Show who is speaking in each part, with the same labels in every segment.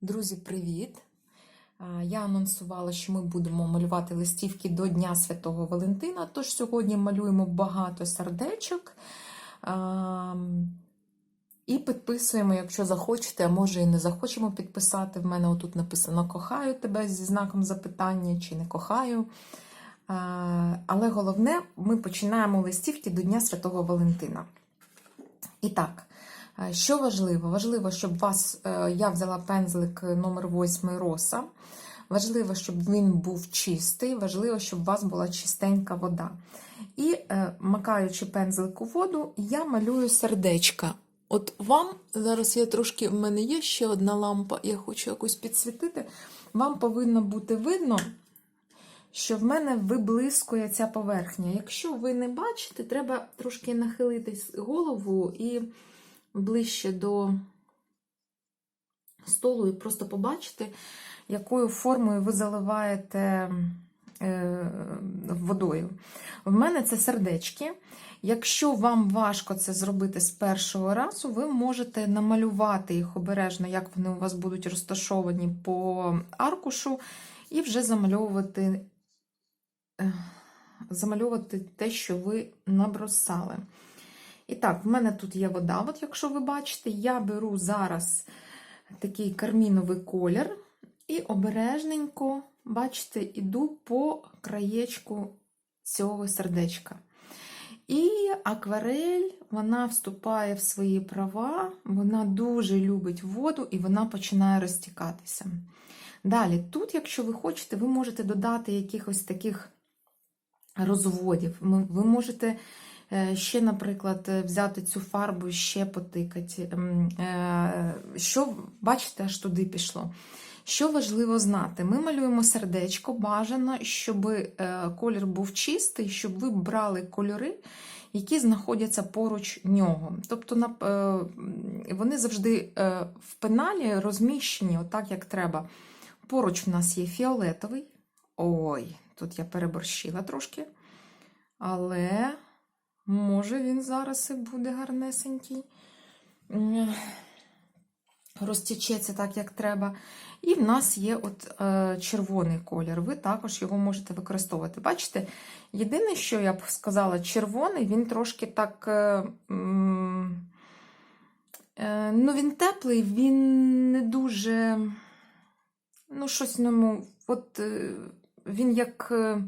Speaker 1: Друзі, привіт! Я анонсувала, що ми будемо малювати листівки до Дня Святого Валентина, тож сьогодні малюємо багато сердечок. І підписуємо, якщо захочете, а може і не захочемо підписати. В мене отут написано Кохаю тебе зі знаком запитання чи не кохаю. Але головне, ми починаємо листівки до Дня Святого Валентина. І так. Е, Що важливо? Важливо, щоб вас, е, я взяла пензлик номер 8 роса. Важливо, щоб він був чистий, важливо, щоб у вас була чистенька вода. І е, макаючи пензлик у воду, я малюю сердечка. От вам зараз я трошки, в мене є ще одна лампа, я хочу якось підсвітити. Вам повинно бути видно, що в мене виблискує ця поверхня. Якщо ви не бачите, треба трошки нахилити голову і ближче до столу і просто побачити, якою формою ви заливаєте е, водою. В мене це сердечки. Якщо вам важко це зробити з першого разу, ви можете намалювати їх обережно, як вони у вас будуть розташовані по аркушу, і вже замальовувати, е, замальовувати те, що ви набросали. І так, в мене тут є вода, от якщо ви бачите, я беру зараз такий карміновий колір і обережненько, бачите, іду по краєчку цього сердечка. І акварель, вона вступає в свої права, вона дуже любить воду і вона починає розтікатися. Далі, тут, якщо ви хочете, ви можете додати якихось таких розводів. Ви можете ще, наприклад, взяти цю фарбу ще потикати. Що, бачите, аж туди пішло. Що важливо знати? Ми малюємо сердечко, бажано, щоб колір був чистий, щоб ви брали кольори, які знаходяться поруч нього. Тобто вони завжди в пеналі розміщені, отак, як треба. Поруч в нас є фіолетовий. Ой, тут я переборщила трошки. Але. Може, він зараз і буде гарнесенький. Розтічеться так, як треба. І в нас є от е, червоний колір. Ви також його можете використовувати. Бачите? Єдине, що я б сказала, червоний, він трошки так. Е, е, ну, він теплий, він не дуже. Ну, щось ньому. От е, він як е,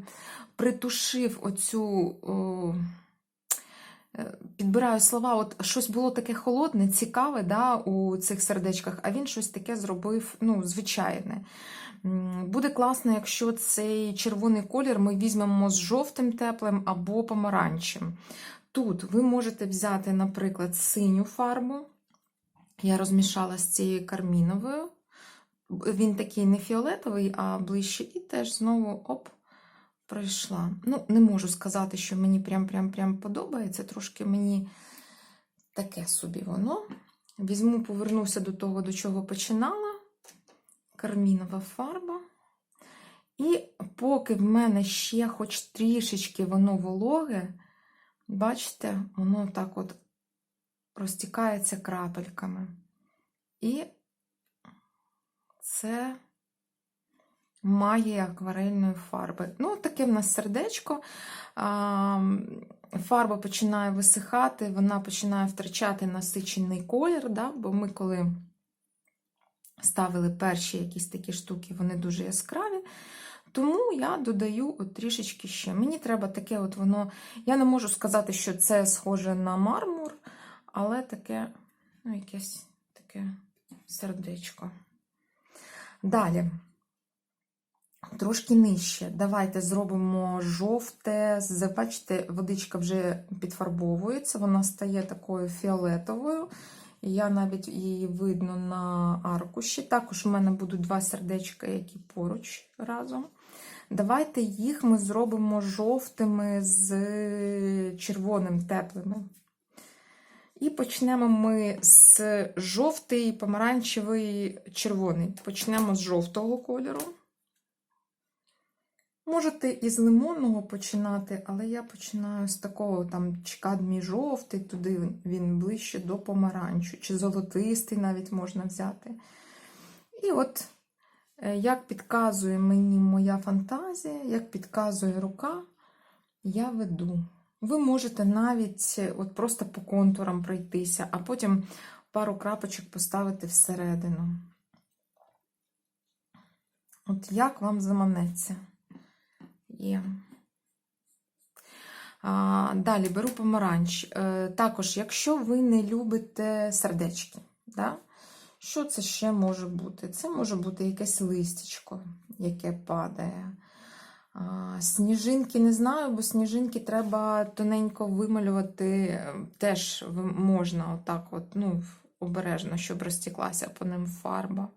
Speaker 1: притушив оцю. О, Підбираю слова, от щось було таке холодне, цікаве да, у цих сердечках, а він щось таке зробив ну, звичайне. Буде класно, якщо цей червоний колір ми візьмемо з жовтим теплим або помаранчем. Тут ви можете взяти, наприклад, синю фарбу. Я розмішала з цією карміновою. Він такий не фіолетовий, а ближче, і теж знову оп пройшла. Ну, не можу сказати, що мені прям-прям-прям подобається. Трошки мені таке собі воно. Візьму, повернуся до того, до чого починала. Кармінова фарба. І поки в мене ще хоч трішечки воно вологе, бачите, воно так от розтікається крапельками. І це має акварельної фарби. Ну, таке в нас сердечко. Фарба починає висихати, вона починає втрачати насичений колір, да? бо ми, коли ставили перші якісь такі штуки, вони дуже яскраві. Тому я додаю от трішечки ще. Мені треба таке, от воно. Я не можу сказати, що це схоже на мармур, але таке, ну, якесь таке сердечко. Далі. Трошки нижче. Давайте зробимо жовте. Бачите, водичка вже підфарбовується, вона стає такою фіолетовою. Я навіть її видно на аркуші. Також у мене будуть два сердечка, які поруч разом. Давайте їх ми зробимо жовтими з червоним теплими. І почнемо ми з жовтий, помаранчевий, червоний. Почнемо з жовтого кольору. Можете із лимонного починати, але я починаю з такого там чкадмій жовтий, туди він ближче до помаранчу, чи золотистий навіть можна взяти. І от, е, як підказує мені моя фантазія, як підказує рука, я веду. Ви можете навіть е, от просто по контурам пройтися, а потім пару крапочок поставити всередину. От як вам заманеться? Є. Далі беру помаранч. Е, також, якщо ви не любите сердечки, да? що це ще може бути? Це може бути якесь листячко, яке падає. Сніжинки не знаю, бо сніжинки треба тоненько вималювати. Теж можна отак, от, ну, обережно, щоб розтіклася по ним фарба.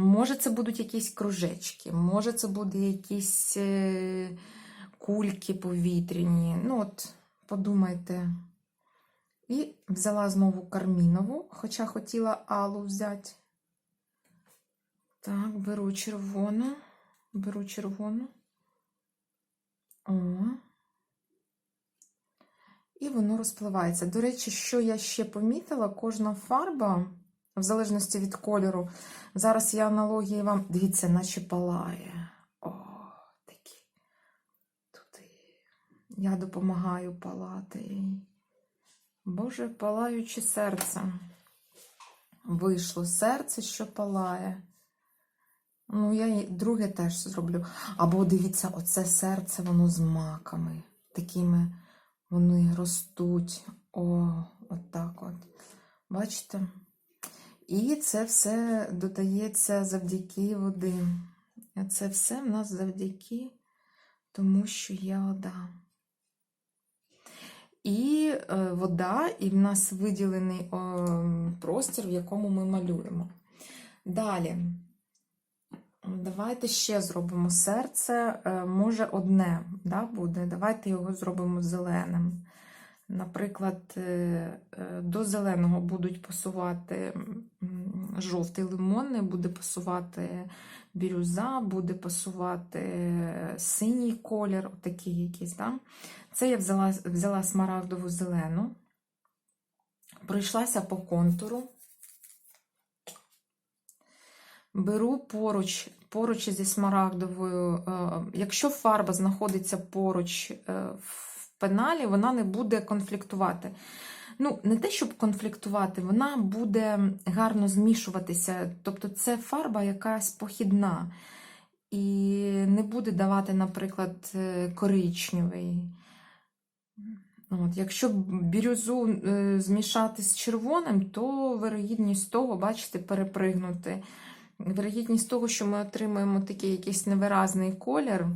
Speaker 1: Може, це будуть якісь кружечки, може, це буде якісь е, кульки повітряні. Ну, от, подумайте. І взяла знову кармінову, хоча хотіла алу взяти. Так, беру червону, беру червону. О. І воно розпливається. До речі, що я ще помітила, кожна фарба, в залежності від кольору, зараз я аналогії вам. Дивіться, наче палає. О, такі. Тут я допомагаю палати. Боже, палаюче серце. Вийшло серце, що палає. Ну, я і друге теж зроблю. Або дивіться, оце серце, воно з маками. Такими вони ростуть. О, отак от. Бачите? І це все додається завдяки води. Це все в нас завдяки тому, що є вода. І е, вода, і в нас виділений простір, в якому ми малюємо. Далі. Давайте ще зробимо серце. Е, Може, одне да, буде. Давайте його зробимо зеленим. Наприклад, е, е, до зеленого будуть пасувати жовтий лимонний, буде пасувати бірюза, буде пасувати е, синій колір, отакий якийсь. Да? Це я взяла, взяла смарагдову зелену, пройшлася по контуру. Беру поруч, поруч зі смарагдовою. Якщо фарба знаходиться поруч в пеналі, вона не буде конфліктувати. Ну, не те, щоб конфліктувати, вона буде гарно змішуватися. Тобто, це фарба якась похідна. І не буде давати, наприклад, е, коричневий. От, якщо бірюзу е, змішати з червоним, то вирогідність того, бачите, перепригнути. Вирогідність того, що ми отримаємо такий якийсь невиразний колір,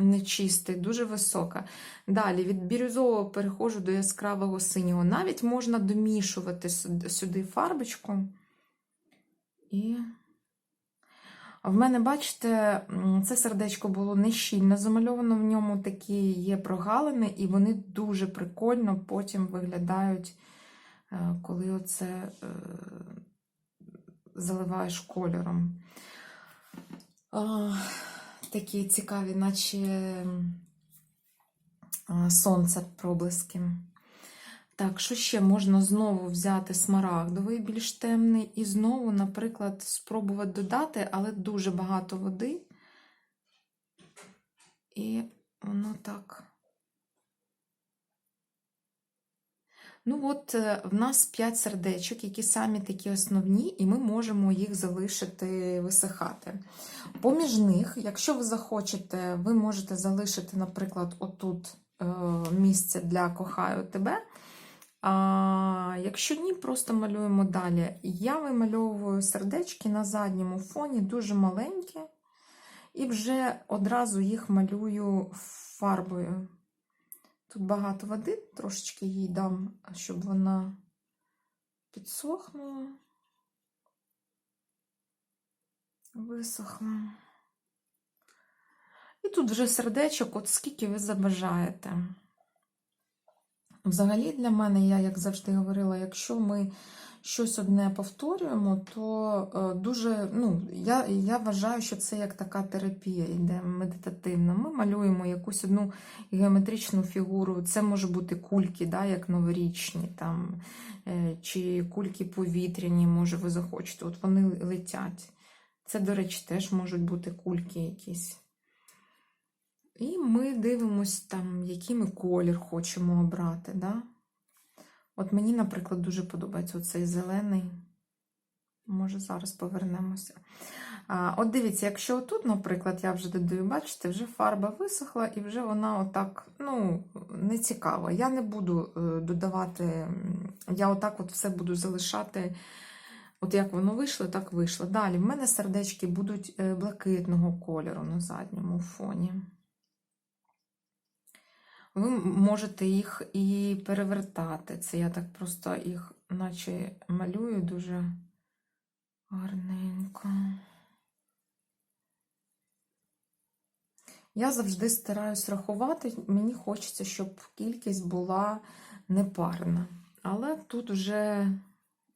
Speaker 1: нечистий, дуже висока. Далі від бірюзового переходжу до яскравого синього. Навіть можна домішувати сюди- фарбочку. І в мене, бачите, це сердечко було не щільно замальовано, в ньому такі є прогалини, і вони дуже прикольно потім виглядають, е, коли оце е, заливаєш кольором. Такі цікаві, наче сонце проблиски. Так, що ще можна знову взяти смарагдовий більш темний, і знову, наприклад, спробувати додати, але дуже багато води. І воно так. Ну, от е, в нас 5 сердечок, які самі такі основні, і ми можемо їх залишити висихати. Поміж них, якщо ви захочете, ви можете залишити, наприклад, отут е, місце для кохаю тебе. А якщо ні, просто малюємо далі. Я вимальовую сердечки на задньому фоні, дуже маленькі, і вже одразу їх малюю фарбою. Тут багато води, трошечки їй дам, щоб вона підсохнула, висохла. І тут вже сердечок, от скільки ви забажаєте. Взагалі, для мене, я як завжди говорила, якщо ми щось одне повторюємо, то е, дуже, ну, я, я вважаю, що це як така терапія йде медитативна. Ми малюємо якусь одну геометричну фігуру. Це може бути кульки, да, як новорічні, там, е, чи кульки повітряні, може, ви захочете. От вони летять. Це, до речі, теж можуть бути кульки якісь. І ми дивимося, там, який ми колір хочемо обрати. Да? От мені, наприклад, дуже подобається оцей зелений. Може, зараз повернемося. А, От дивіться, якщо тут, наприклад, я вже додаю, бачите, вже фарба висохла і вже вона отак, ну, не цікава. Я не буду е, додавати, я отак от все буду залишати. От як воно вийшло, так вийшло. Далі в мене сердечки будуть е, блакитного кольору на задньому фоні. Ви можете їх і перевертати. Це я так просто їх, наче малюю дуже гарненько. Я завжди стараюсь рахувати, мені хочеться, щоб кількість була непарна. Але тут вже,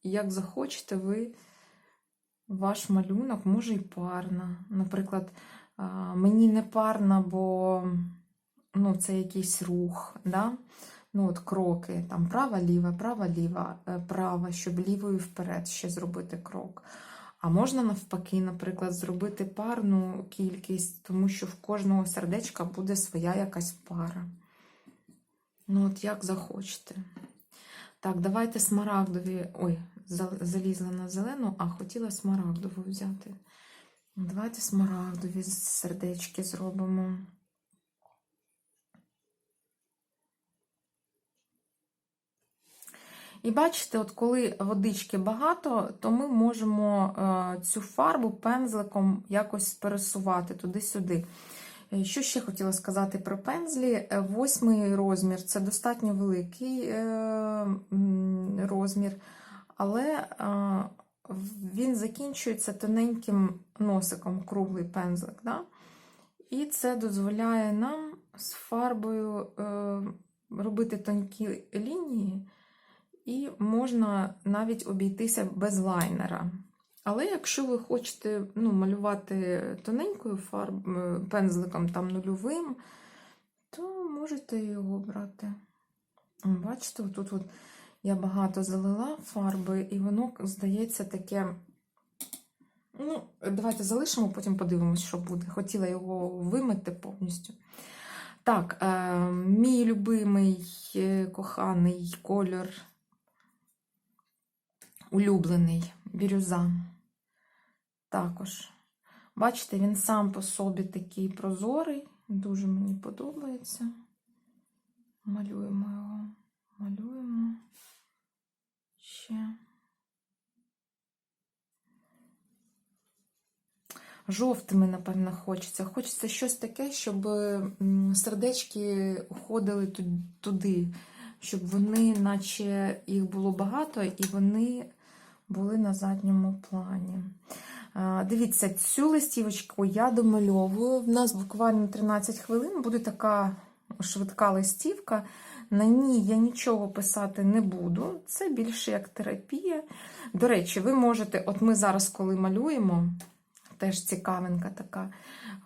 Speaker 1: як захочете, ви ваш малюнок може і парна. Наприклад, мені не парна, бо ну, це якийсь рух, да? ну, от кроки, там права-ліва, права-ліва, е, права, щоб лівою вперед ще зробити крок. А можна навпаки, наприклад, зробити парну кількість, тому що в кожного сердечка буде своя якась пара. Ну, от як захочете. Так, давайте смарагдові. Ой, залізла на зелену, а хотіла смарагдову взяти. Давайте смарагдові сердечки зробимо. І бачите, от коли водички багато, то ми можемо е, цю фарбу пензликом якось пересувати туди-сюди. Е, Що ще хотіла сказати про пензлі? Е, Восьмий розмір це достатньо великий розмір, але він закінчується тоненьким носиком, круглий пензлик. Да? І це дозволяє нам з фарбою робити тонкі лінії. І можна навіть обійтися без лайнера. Але якщо ви хочете ну, малювати тоненькою фарб... е, пензликом там нульовим, то можете його брати. Бачите, тут от я багато залила фарби, і воно здається таке. Ну, давайте залишимо, потім подивимось, що буде. Хотіла його вимити повністю. Так, е, мій любимий е, коханий кольор улюблений бірюза. Також. Бачите, він сам по собі такий прозорий, дуже мені подобається. Малюємо його, малюємо ще. Жовтими, напевно, хочеться. Хочеться щось таке, щоб сердечки уходили туди, щоб вони, наче їх було багато, і вони були на задньому плані. Дивіться, цю листівочку я домальовую. В нас буквально 13 хвилин буде така швидка листівка. На ній я нічого писати не буду. Це більше як терапія. До речі, ви можете, от ми зараз, коли малюємо, теж цікавинка така,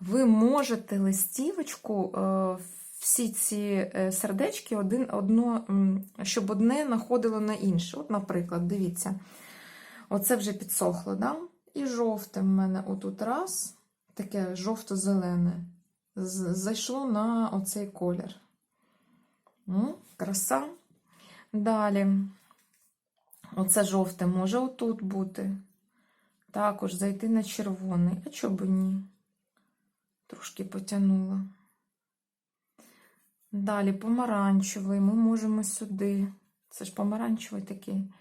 Speaker 1: ви можете листівочку, е, всі ці е, сердечки, один, одно, щоб одне находило на інше. От, наприклад, дивіться, оце вже підсохло, да? і жовте в мене отут раз, таке жовто-зелене, зайшло на оцей колір. М, Краса. Далі, оце жовте може отут бути. Також зайти на червоний. А чого б ні? Трошки потягнула. Далі помаранчевий. Ми можемо сюди. Це ж помаранчевий такий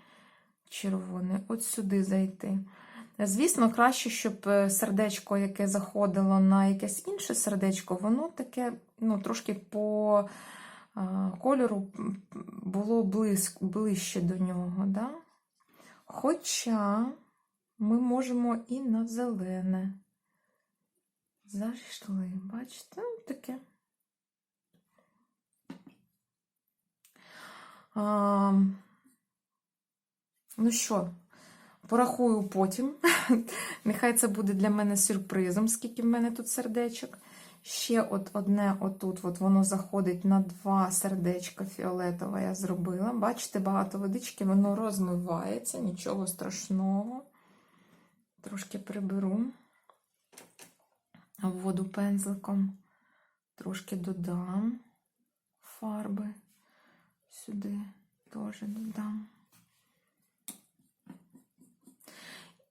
Speaker 1: червоний. От сюди зайти. Звісно, краще, щоб е, сердечко, яке заходило на якесь інше сердечко, воно таке, ну, трошки по кольору було близько, ближче до нього. Да? Хоча ми можемо і на зелене. Зайшли, бачите, ну, таке. А, ну що, порахую потім. Нехай це буде для мене сюрпризом, скільки в мене тут сердечок. Ще от одне отут, от воно заходить на два сердечка фіолетове я зробила. Бачите, багато водички, воно розмивається, нічого страшного. Трошки приберу воду пензликом, трошки додам фарби сюди теж додам.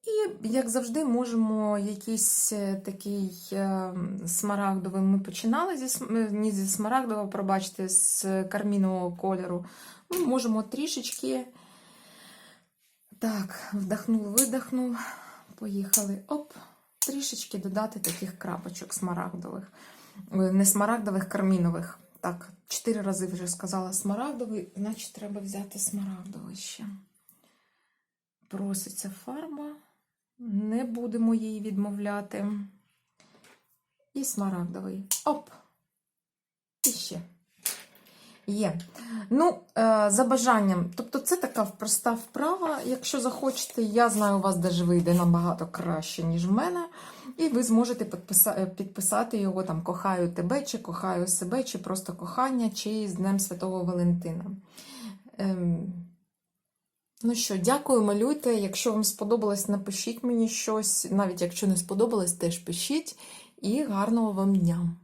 Speaker 1: І, як завжди, можемо якийсь е, такий е, смарагдовий. Ми починали зі ні зі смарагдового, пробачте, з кармінового кольору. Ми можемо трішечки. Так, вдохнув, видохнув. Поїхали. Оп, трішечки додати таких крапочок смарагдових. Е, Не смарагдових, кармінових. Так, чотири рази вже сказала смарагдовий, значить треба взяти смарагдовий ще. Проситься фарба. Не будемо її відмовляти. І смарагдовий. Оп! І ще. Є. Ну, е, за бажанням. Тобто, це така проста вправа. Якщо захочете, я знаю, у вас даже вийде набагато краще, ніж в мене. І ви зможете е, підписати його там Кохаю тебе, чи кохаю себе, чи просто кохання, чи з Днем Святого Валентина. Ем, Ну що, дякую, малюйте. Якщо вам сподобалось, напишіть мені щось. Навіть якщо не сподобалось, теж пишіть. І гарного вам дня!